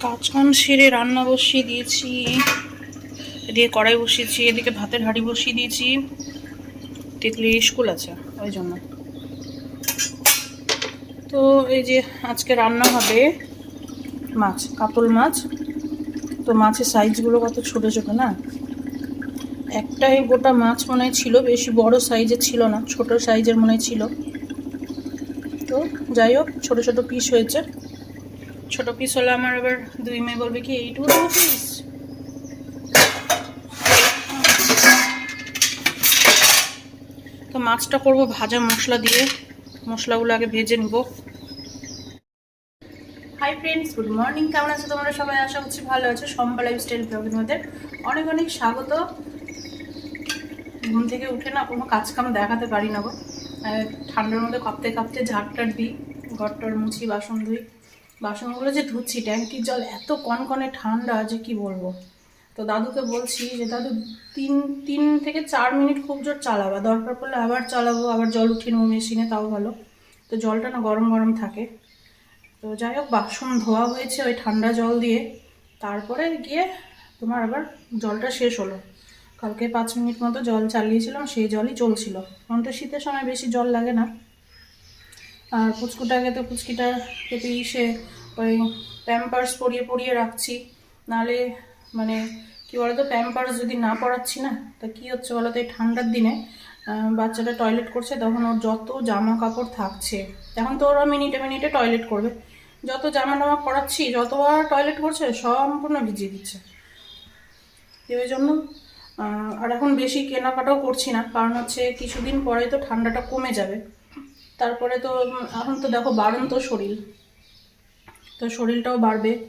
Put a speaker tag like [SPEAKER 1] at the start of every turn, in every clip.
[SPEAKER 1] কাজকাম সেরে রান্না বসিয়ে দিয়েছি, এদিকে কড়াই বসিয়েছি, এদিকে ভাতের হাঁড়ি বসিয়ে দিয়েছি। তিতলি স্কুল আছে, ওই জন্য। তো এই যে আজকে রান্না হবে মাছ, কাতল মাছ। তো মাছের সাইজগুলো কত ছোটো ছোটো না? একটাই গোটা মাছ মনে ছিল, বেশি বড় সাইজের ছিল না, ছোট সাইজের মনে ছিল। তো যাই হোক, ছোটো ছোটো পিস হয়েছে। ছোট পিস হলে আমার আবার দুই মেয়ে বলবে কি এইটুকু পিস তো মাছটা করব ভাজা মশলা দিয়ে। মশলাগুলো আগে ভেজে নিব। হাই ফ্রেন্ডস গুড মর্নিং কেমন আছো তোমরা সবাই? আশা করছি ভালো আছো। সম্পা লাইফস্টাইল ব্লগের মধ্যে অনেক অনেক স্বাগত। ঘুম থেকে উঠে না কোনো কাজ কাম দেখাতে পারি না গো। ঠান্ডার মধ্যে কাঁপতে কাঁপতে ঝাড়টার দিই। ঘরটার মুছি, বাসন ধুই। বাসনগুলো যে ধুচ্ছি, ট্যাঙ্কির জল এত কনকনে ঠান্ডা যে কি বলব? তো দাদুকে বলছি যে, দাদু, তিন তিন থেকে চার মিনিট খুব জোর চালাবা। দরকার পড়লে আবার চালাবো, আবার জল উঠিয়ে নেব মেশিনে, তাও ভালো। তো জলটা না গরম গরম থাকে। তো যাই হোক, বাসন ধোয়া হয়েছে ওই ঠান্ডা জল দিয়ে। তারপরে গিয়ে তোমার আবার জলটা শেষ হলো। কালকে পাঁচ মিনিট মতো জল চালিয়েছিলাম, সেই জলই চলছিল। তো শীতের সময় বেশি জল লাগে না। আর পুচকুটাকে তো পুচকিটার পেটে সে ওই প্যাম্পার্স পরিয়ে পরিয়ে রাখছি। নালে মানে কি বলতো প্যাম্পার্স যদি না পরাচ্ছি না, তা কি হচ্ছে বলতো, এই ঠান্ডার দিনে বাচ্চাটা টয়লেট করছে, তখন ওর যত জামা কাপড় থাকছে, এখন তো ওরা মিনিটে মিনিটে টয়লেট করবে। যত জামা টামা পরাচ্ছি যতবার টয়লেট করছে, সম্পূর্ণ ভিজিয়ে দিচ্ছে। ওই জন্য আর এখন বেশি কেনাকাটাও করছি না, কারণ হচ্ছে কিছুদিন পরে তো ঠান্ডাটা কমে যাবে। তারপরে তো, এখন তো দেখো বাড়ন্ত শরীর। তো শরীরটাও বাড়বে,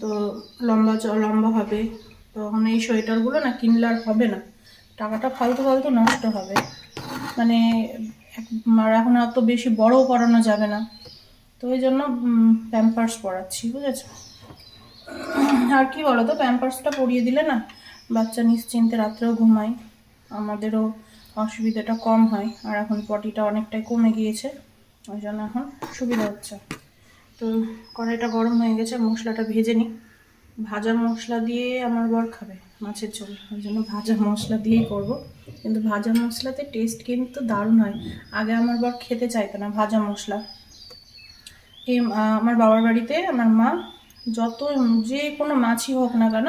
[SPEAKER 1] তো লম্বা লম্বা হবে। তো এখন এই সোয়েটারগুলো না কিনলে আর হবে না। টাকাটা ফালতু ফালতু নষ্ট হবে। মানে এক- আর এখন অত বেশি বড়ও করানো যাবে না। তো ওই জন্য প্যাম্পার্স পরাচ্ছি, বুঝেছ? আর কি বলো তো প্যাম্পার্সটা পরিয়ে দিলে না বাচ্চা নিশ্চিন্তে রাত্রেও ঘুমায়। আমাদেরও অসুবিধাটা কম হয়, আর এখন পটিটা অনেকটাই কমে গিয়েছে, ওই জন্য এখন সুবিধা হচ্ছে। তো কড়াইটা গরম হয়ে গেছে, মশলাটা ভেজে নিই। ভাজা মশলা দিয়ে আমার বর খাবে, মাছের ঝোল, ওই জন্য ভাজা মশলা দিয়েই করব। কিন্তু ভাজা মশলাতে টেস্ট কিন্তু দারুণ হয়। আগে আমার বর খেতে চাইতো না ভাজা মশলা। এই আমার বাবার বাড়িতে আমার মা যত যে কোনো মাছই হোক না কেন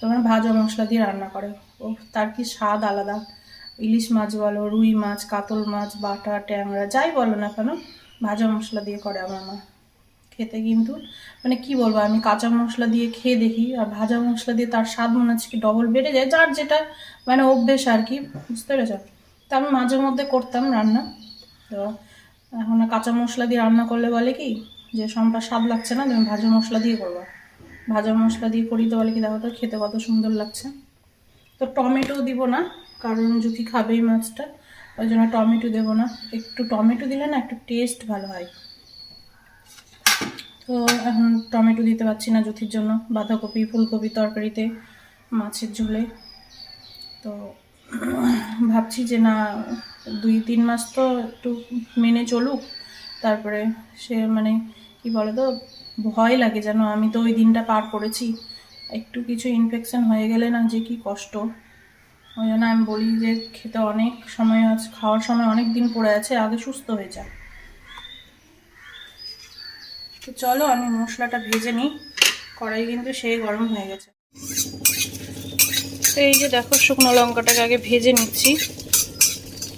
[SPEAKER 1] তোমার ভাজা মশলা দিয়ে রান্না করে। ও তার কি স্বাদ আলাদা। ইলিশ মাছ বলো, রুই মাছ, কাতল মাছ, বাটা, ট্যাংরা, যাই বলো না কেন, ভাজা মশলা দিয়ে করে আমার মা। খেতে কিন্তু মানে কি বলব, আমি কাঁচা মশলা দিয়ে খেয়ে দেখি, আর ভাজা মশলা দিয়ে তার স্বাদ মনে হচ্ছে কি ডবল বেড়ে যায়, যার যেটা মানে অভ্যেস আর কি, বুঝতে পেরেছ? তা আমি মাঝে মধ্যে করতাম রান্না। তো এখন কাঁচা মশলা দিয়ে রান্না করলে বলে কি, যে সম্পা স্বাদ লাগছে না তুমি ভাজা মশলা দিয়ে করবা। ভাজা মশলা দিয়ে করি তো বলে কি, দেখো তো খেতে কত সুন্দর লাগছে। তো টমেটো দিব না কারণ যদি খাবেই মাছটা। ওই জন্য টমেটো দেবো না। একটু টমেটো দিলে না একটু টেস্ট ভালো হয়। তো এখন টমেটো দিতে পারছি না জ্যোতির জন্য। বাঁধাকপি, ফুলকপি তরকারিতে, মাছের ঝোলে। তো ভাবছি যে না, দুই তিন মাস তো একটু মেনে চলুক। তারপরে সে মানে কি বলে তো ভয় লাগে যেন। আমি তো ওই দিনটা পার করেছি। একটু কিছু ইনফেকশন হয়ে গেলে না যে কি কষ্ট। ওই জন্য আমি বলি যে খেতে অনেক সময় আছে, খাওয়ার সময় অনেক দিন পড়ে আছে, আগে সুস্থ হয়ে যায় তো চলো আমি মশলাটা ভেজে নিই, কড়াই কিন্তু সেই গরম হয়ে গেছে। তো এই যে দেখো শুকনো লঙ্কাটাকে আগে ভেজে নিচ্ছি।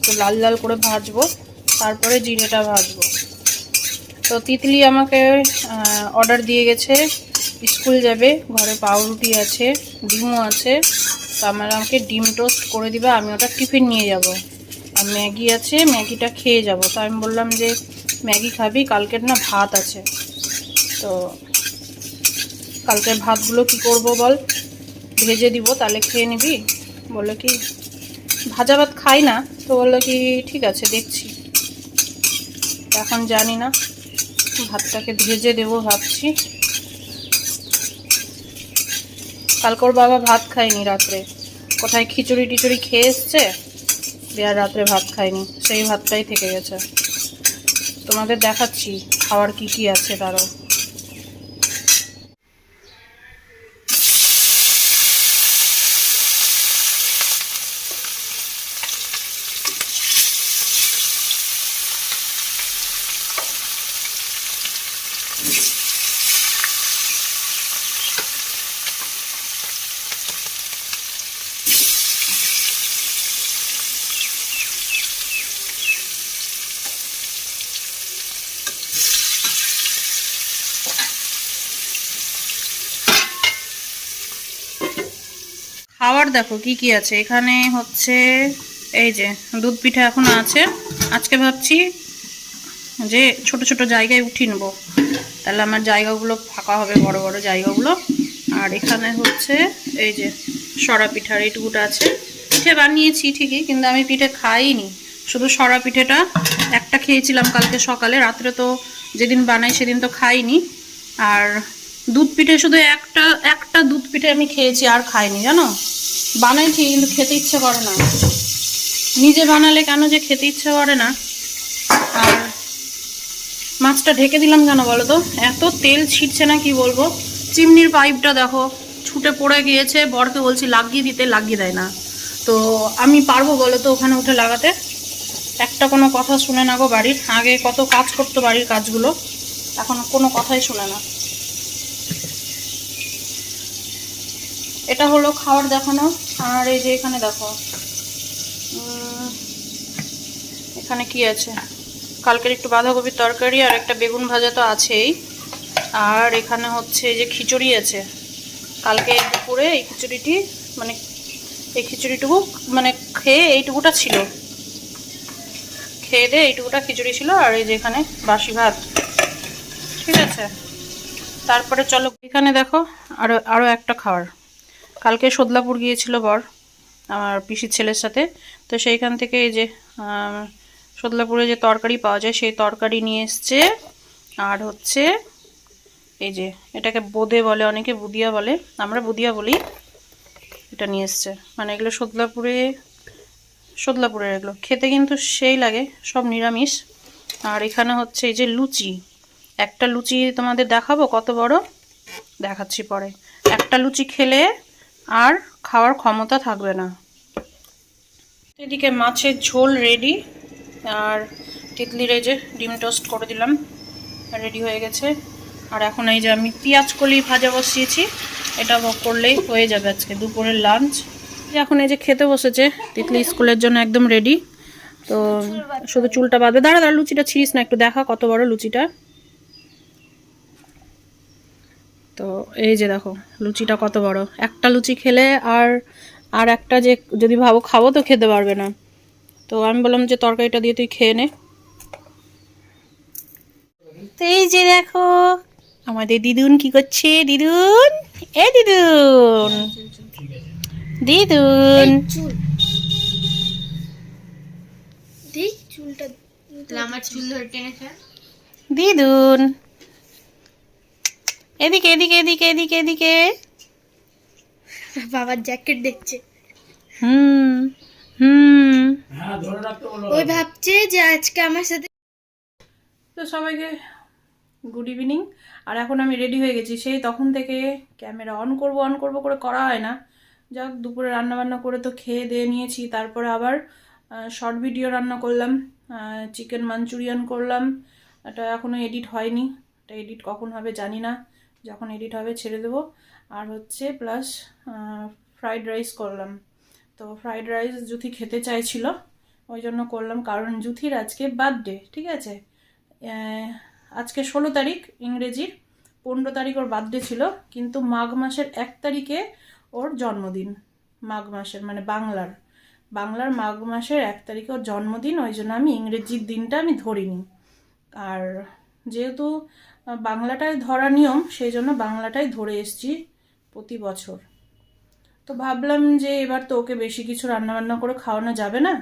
[SPEAKER 1] তো লাল লাল করে ভাজবো, তারপরে জিরেটা ভাজবো। তো তিতলি আমাকে অর্ডার দিয়ে গেছে, স্কুল যাবে, ঘরে পাউরুটি আছে, ডিমও আছে। তো আমার আমাকে ডিম টোস্ট করে দিবে, আমি ওটা টিফিন নিয়ে যাব। আর ম্যাগি আছে, ম্যাগিটা খেয়ে যাব। তো আমি বললাম যে, ম্যাগি খাবি, কালকের না ভাত আছে। তো কালকের ভাতগুলো কি করব বল? ভেজে দিব, তাহলে খেয়ে নিবি। বলল কি, ভাজা ভাত খাই না। তো বলল কি, ঠিক আছে, দেখছি। এখন জানি না, ভাতটাকে ভেজে দেবো, ভাবছি। কালকে ওর বাবা ভাত খায়নি রাত্রে। কোথায় খিচুড়ি টিচুড়ি খেয়ে এসছে? বিয়ার রাত্রে ভাত খায়নি, সেই ভাতটাই থেকে গেছে। তোমাদের দেখাচ্ছি, খাওয়ার কি কি আছে তারও। খাবার দেখো কি কি আছে। এখানে হচ্ছে এই যে দুধ পিঠা এখন আছে। আজকে ভাবছি যে ছোট ছোট জায়গায় উঠিয়ে নেব। তাহলে আমার জায়গাগুলো ফাঁকা হবে, বড় বড় জায়গাগুলো। আর এখানে হচ্ছে এই যে সরা পিঠার এইটুকুটা আছে। পিঠে বানিয়েছি ঠিকই, কিন্তু আমি পিঠে খাইনি। শুধু সরা পিঠেটা একটা খেয়েছিলাম কালকে সকালে, রাত্রে তো যেদিন বানাই সেদিন তো খাইনি। আর দুধ পিঠে শুধু একটা একটা দুধ পিঠে আমি খেয়েছি, আর খাইনি, জানো? বানাই ঠিক, কিন্তু খেতে ইচ্ছে করে না। নিজে বানালে কেন যে খেতে ইচ্ছে করে না? আর মাছটা ঢেকে দিলাম কেন বলো তো? এত তেল ছিটছে না কি বলব? চিমনির পাইপটা দেখো, ছুটে পড়ে গিয়েছে, বরকে বলছি লাগিয়ে দিতে, লাগিয়ে দেয় না। তো আমি পারব বলো তো ওখানে উঠে লাগাতে? একটা কোনো কথা শুনে না গো বাড়ির। আগে কত কাজ করতো বাড়ির কাজগুলো, এখন কোনো কথাই শুনে না। এটা হলো খাওয়ার দেখানো, আর এই যে এখানে দেখো এখানে কি আছে? কালকের একটু বাঁধাকপির তরকারি আর একটা বেগুন ভাজা তো আছেই। আর এখানে হচ্ছে যে খিচুড়ি আছে। কালকে দুপুরে এই খিচুড়িটি মানে এই খিচুড়িটুকু মানে খেয়ে এইটুকুটা ছিল। খেয়ে দিয়ে এইটুকুটা খিচুড়ি ছিল, আর এই যে এখানে বাসি ভাত। ঠিক আছে? তারপরে চলো, এখানে দেখো আরও আরও একটা খাবার কালকে সদলাপুর গিয়েছিল বর, আমার পিসির ছেলের সাথে। তো সেইখান থেকে এই যে সদলাপুরে যে তরকারি পাওয়া যায়, সেই তরকারি নিয়ে এসছে। আর হচ্ছে এই যে, এটাকে বোদে বলে, অনেকে বুদিয়া বলে, আমরা বুদিয়া বলি, এটা নিয়ে এসছে। মানে এগুলো সদলাপুরে, সদলাপুরের এগুলো। খেতে কিন্তু সেই লাগে, সব নিরামিষ। আর এখানে হচ্ছে এই যে লুচি, একটা লুচি তোমাদের দেখাবো কত বড়? দেখাচ্ছি পরে। একটা লুচি খেলে আর খাওয়ার ক্ষমতা থাকবে না। এদিকে মাছের ঝোল রেডি আর তিতলির এই যে ডিম টোস্ট করে দিলাম রেডি হয়ে গেছে। আর এখন এই যে আমি পেঁয়াজ কলি ভাজা বসিয়েছি, এটা করলেই হয়ে যাবে আজকে দুপুরের লাঞ্চ এখন এই যে খেতে বসেছে, তিতলি স্কুলের জন্য একদম রেডি তো শুধু চুলটা বাঁধবে দাঁড়া দাঁড়া, লুচিটা ছিঁড়িস না, একটু দেখা কত বড় লুচিটা। তো এই যে দেখো লুচিটা কত বড়। একটা লুচি খেলে আর আর একটা যে যদি ভাবো খাব তো খেতে পারবে না। তো আমি বললাম যে তরকারিটা দিয়ে তুই খেয়ে নে। তো এই যে দেখো আমাদের দিদুন কি করছে? দিদুন? এ দিদুন। দিদুন। দিদুন। এদিকে এদিকে এদিকে এদিকে এদিকে।
[SPEAKER 2] বাবার জ্যাকেট দেখছে।
[SPEAKER 1] হুম হুম।
[SPEAKER 2] ওই ভাবছে যে আজকে আমার সাথে
[SPEAKER 1] তো সবাইকে গুড ইভিনিং আর এখন আমি রেডি হয়ে গেছি। সেই তখন থেকে ক্যামেরা অন করব অন করব করে করা হয় না। যাক দুপুরে রান্না বান্না করে তো খেয়ে দিয়ে নিয়েছি। তারপরে আবার শর্ট ভিডিও রান্না করলাম। চিকেন মাঞ্চুরিয়ান করলাম। এটা এখনও এডিট হয়নি। এটা এডিট কখন হবে জানি না। যখন এডিট হবে ছেড়ে দেবো। আর হচ্ছে প্লাস ফ্রাইড রাইস করলাম। তো ফ্রাইড রাইস জুথি খেতে চাইছিল, ওই জন্য করলাম। কারণ জুথির আজকে বার্থডে ঠিক আছে? আজকে ষোলো তারিখ ইংরেজির। পনেরো তারিখ ওর বার্থডে ছিল, কিন্তু মাঘ মাসের এক তারিখে ওর জন্মদিন। মাঘ মাসের মানে বাংলার। বাংলার মাঘ মাসের এক তারিখে ওর জন্মদিন, ওই জন্য আমি ইংরেজির দিনটা আমি ধরিনি। আর যেহেতু বাংলাটাই ধরা নিয়ম, সেই জন্য বাংলাটাই ধরে এসছি প্রতি বছর। তো ভাবলাম যে এবার তো ওকে বেশি কিছু রান্নাবান্না করে খাওয়ানো যাবে না,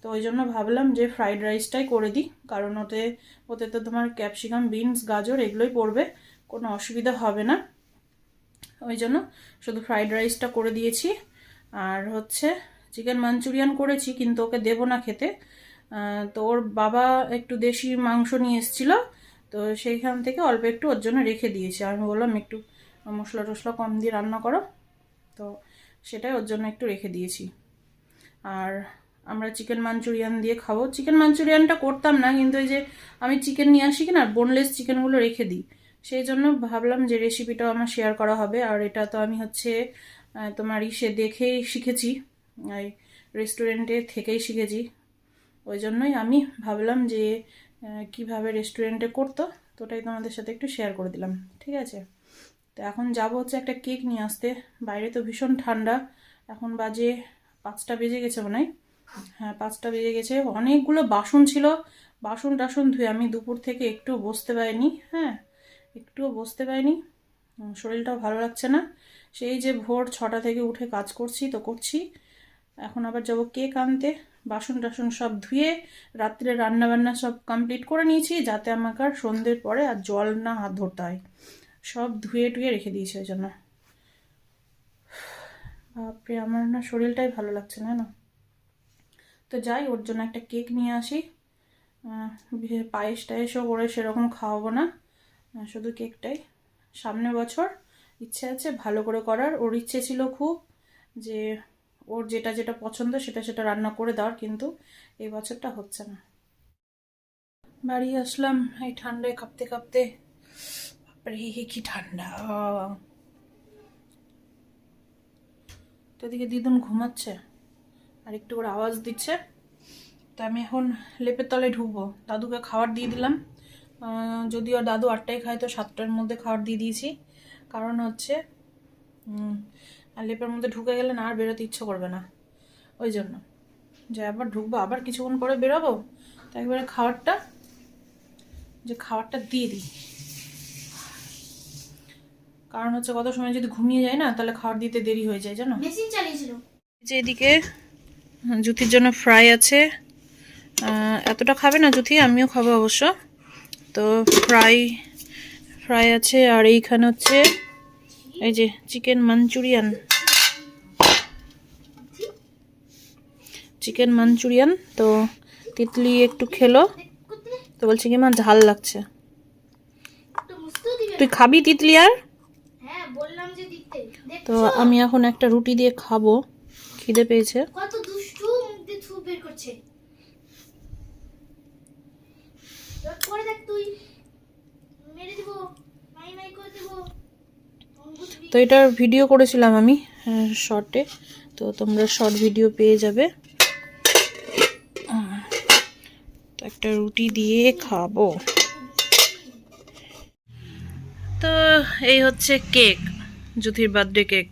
[SPEAKER 1] তো ওই জন্য ভাবলাম যে ফ্রাইড রাইসটাই করে দিই, কারণ ওতে ওতে তো তোমার ক্যাপসিকাম, বিনস, গাজর এগুলোই পড়বে, কোনো অসুবিধা হবে না। ওই জন্য শুধু ফ্রাইড রাইসটা করে দিয়েছি, আর হচ্ছে চিকেন মাঞ্চুরিয়ান করেছি, কিন্তু ওকে দেবো না খেতে। তো ওর বাবা একটু দেশি মাংস নিয়ে এসেছিল তো সেইখান থেকে অল্প একটু ওর জন্য রেখে দিয়েছি। আমি বললাম, একটু মশলা টশলা কম দিয়ে রান্না করো। তো সেটাই ওর জন্য একটু রেখে দিয়েছি। আর আমরা চিকেন মাঞ্চুরিয়ান দিয়ে খাব। চিকেন মাঞ্চুরিয়ানটা করতাম না, কিন্তু ওই যে আমি চিকেন নিয়ে আসি কি না বোনলেস চিকেনগুলো রেখে দিই। সেই জন্য ভাবলাম যে রেসিপিটাও আমার শেয়ার করা হবে। আর এটা তো আমি হচ্ছে তোমার ইসে দেখেই শিখেছি। এই রেস্টুরেন্টে থেকেই শিখেছি। ওই জন্যই আমি ভাবলাম যে কীভাবে রেস্টুরেন্টে করতো, তো ওটাই তোমাদের সাথে একটু শেয়ার করে দিলাম, ঠিক আছে? তো এখন যাব হচ্ছে একটা কেক নিয়ে আসতে, বাইরে তো ভীষণ ঠান্ডা, এখন বাজে পাঁচটা বেজে গেছে মনে হয়। হ্যাঁ পাঁচটা বেজে গেছে, অনেকগুলো বাসন ছিল, বাসন টাসন ধুয়ে আমি দুপুর থেকে একটু বসতে পারিনি হ্যাঁ একটুও বসতে পারিনি শরীরটাও ভালো লাগছে না। সেই যে ভোর ছটা থেকে উঠে কাজ করছি, তো করছি। এখন আবার যাব কেক আনতে বাসন টাসন সব ধুয়ে রাত্রে রান্না বান্না সব কমপ্লিট করে নিয়েছি, যাতে আমাকে আর সন্ধ্যের পরে আর জল না হাত ধরতে হয়। সব ধুয়ে টুয়ে রেখে দিয়েছি ওই জন্য। বাপরে, আমার না শরীরটাই ভালো লাগছে না না তো যাই, ওর জন্য একটা কেক নিয়ে আসি। পায়েস টায়েসও করে সেরকম খাওয়াবো না। শুধু কেকটাই। সামনের বছর ইচ্ছে আছে ভালো করে করার। ওর ইচ্ছে ছিল খুব যে ওর যেটা যেটা পছন্দ সেটা সেটা রান্না করে দেওয়ার কিন্তু এই বছরটা হচ্ছে না। বাড়ি আসলাম এই ঠান্ডায় কাঁপতে কাঁপতে। কি ঠান্ডা। তো এদিকে দিদুন ঘুমাচ্ছে আর একটু করে আওয়াজ দিচ্ছে। তো আমি এখন লেপের তলায় ঢুকবো। দাদুকে খাবার দিয়ে দিলাম। আহ, যদিও দাদু আটটায় খায় তো সাতটার মধ্যে খাবার দিয়ে দিয়েছি। কারণ হচ্ছে আর লেপের মধ্যে ঢুকে গেলে না আর বেরোতে ইচ্ছে করবে না। ওই জন্য। যে আবার ঢুকবো আবার কিছুক্ষণ পরে বেরোবো তো একবারে খাবারটা যে খাবারটা দিয়ে দিই। কারণ হচ্ছে কত সময় যদি ঘুমিয়ে যায় না তাহলে খাবার দিতে দেরি হয়ে যায় জানো?
[SPEAKER 2] মেশিন চালিয়েছিল।
[SPEAKER 1] যে এদিকে জুতির জন্য ফ্রাই আছে। এতটা খাবে না জুতি আমিও খাব অবশ্য। তো ফ্রাই ফ্রাই আছে আর এইখানে হচ্ছে এই যে চিকেন মাঞ্চুরিয়ান। চিকেন মাঞ্চুরিয়ান তো তিতলি একটু খেলো। তো বলছে কি মা ঝাল লাগছে। তুই খাবি তিতলি আর?
[SPEAKER 2] হ্যাঁ
[SPEAKER 1] তো আমি এখন একটা রুটি দিয়ে খাব। খিদে পেয়েছে
[SPEAKER 2] কত দুষ্টু মুখ দিয়ে থু বের করছে এবার করে দেখ তুই মেরে দিব মাই মাই করে দেব বুঝবি
[SPEAKER 1] তো এটার ভিডিও করেছিলাম আমি শর্টে তো তোমরা শর্ট ভিডিও পেয়ে যাবে। তো একটা রুটি দিয়ে খাব। তো এই হচ্ছে কেক, জ্যোতির বার্থডে কেক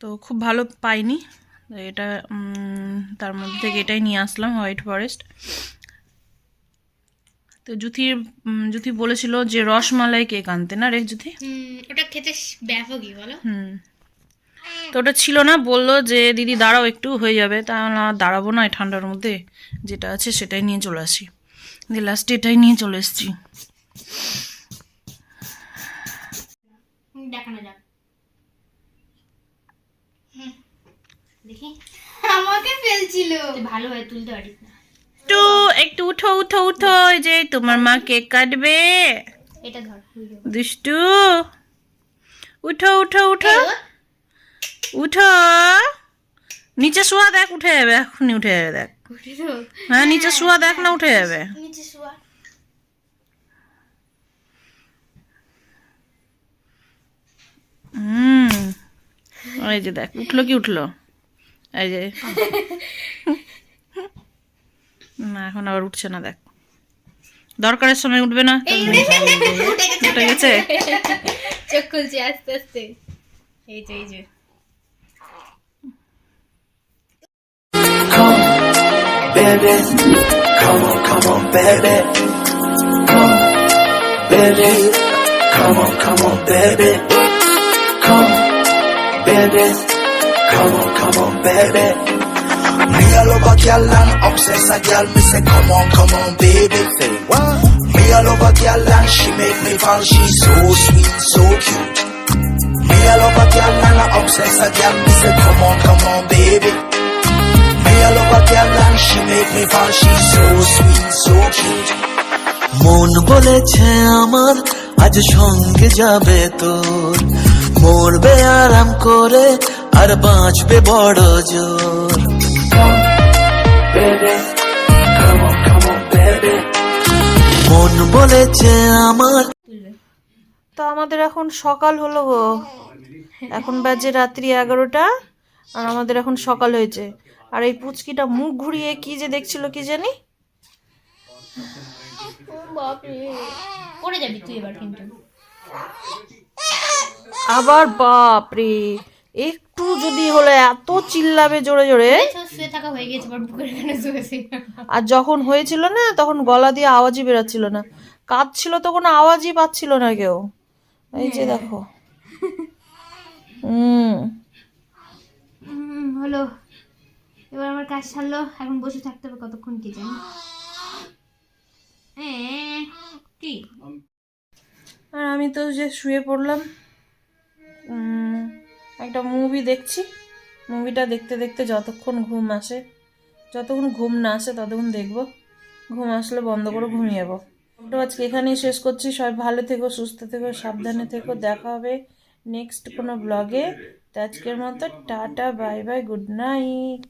[SPEAKER 1] তো খুব ভালো পাইনি। এটা তার মধ্যে থেকে এটাই নিয়ে আসলাম হোয়াইট ফরেস্ট তো জুথির উম, জুথি বলেছিল যে রসমালাই কেক আনতে না রে জুথি?
[SPEAKER 2] হুম ওটা খেতে ব্যাপকই বলো।
[SPEAKER 1] হুম। তো ওটা ছিল না বলল যে দিদি দাঁড়াও একটু হয়ে যাবে। তা না দাঁড়াবো না ঠান্ডার মধ্যে যেটা আছে সেটাই নিয়ে চলে আসি। দিয়ে লাস্টে এটাই নিয়ে চলে এসেছি।
[SPEAKER 2] দেখানো যাক। দেখি। আমাকে ফেলছিল। ভালো হয় তুলতে পারিস না।
[SPEAKER 1] একটু একটু উঠো উঠো উঠো এই যে তোমার মা কেক কাটবে।
[SPEAKER 2] এটা ধর
[SPEAKER 1] দুষ্টু উঠো উঠো উঠো। উঠো। নিচে শোয়া দেখ উঠে যাবে এখনই উঠে যাবে দেখ। হ্যাঁ নিচে শোয়া দেখ না উঠে যাবে।
[SPEAKER 2] নিচে শোয়া।
[SPEAKER 1] হুম এই যে দেখ উঠল কি উঠল? এই যে। না এখন আবার উঠছে না দেখ দরকারের সময় উঠবে না উঠে গেছে
[SPEAKER 2] চোখ খুলছে আস্তে আস্তে এই যে এই যে
[SPEAKER 3] baby. Come on, come on, baby. Come, baby. Come on, come on, baby. Come, baby. Come on, come on, baby. Me all over girl and obsess a girl. Me say, come on, come on, baby. Say what? Me all over girl and she make me fall. She's so sweet, so cute. Me all over girl and I obsess a girl. Me say, come on, come on, baby. Me all over girl and she make me fall. She's so sweet, so cute.
[SPEAKER 4] মন বলেছে আমার আজ সঙ্গে যাবে তোর মরবে আরাম করে আর বাঁচবে বড় জোর
[SPEAKER 3] baby. Come on, come on, baby.
[SPEAKER 4] মন বলেছে আমার।
[SPEAKER 1] তো আমাদের এখন সকাল হলো গো। এখন বাজে রাত্রি এগারোটা আর আমাদের এখন সকাল হয়েছে। আর এই পুচকিটা মুখ ঘুরিয়ে কি যে দেখছিল কি জানি?
[SPEAKER 2] বাপরে পড়ে যাবি তুই এবার কিন্তু।
[SPEAKER 1] আবার বাপ রে একটু যদি হলে এত চিল্লাবে জোরে জোরে।
[SPEAKER 2] তো শুয়ে থাকা হয়ে গেছে
[SPEAKER 1] আর যখন হয়েছিল না তখন গলা দিয়ে আওয়াজই বেরোচ্ছিল না। কাঁদছিল তখন আওয়াজই পাচ্ছিল না কেউ। এই যে দেখো। হুম।
[SPEAKER 2] হুম হলো। এবার আমার কাজ সারলো এখন বসে থাকতে হবে কতক্ষণ কি জানি। হ্যাঁ, কি?
[SPEAKER 1] আর আমি তো যে শুয়ে পড়লাম উম, একটা মুভি দেখছি। মুভিটা দেখতে দেখতে যতক্ষণ ঘুম আসে, যতক্ষণ ঘুম না আসে ততক্ষণ দেখব। ঘুম আসলে বন্ধ করে ঘুমিয়ে যাব তো আজকে এখানেই শেষ করছি। সবাই ভালো থেকো, সুস্থ থেকো, সাবধানে থেকো। দেখা হবে নেক্সট কোনো ব্লগে তো আজকের মতো ta ta bye bye good night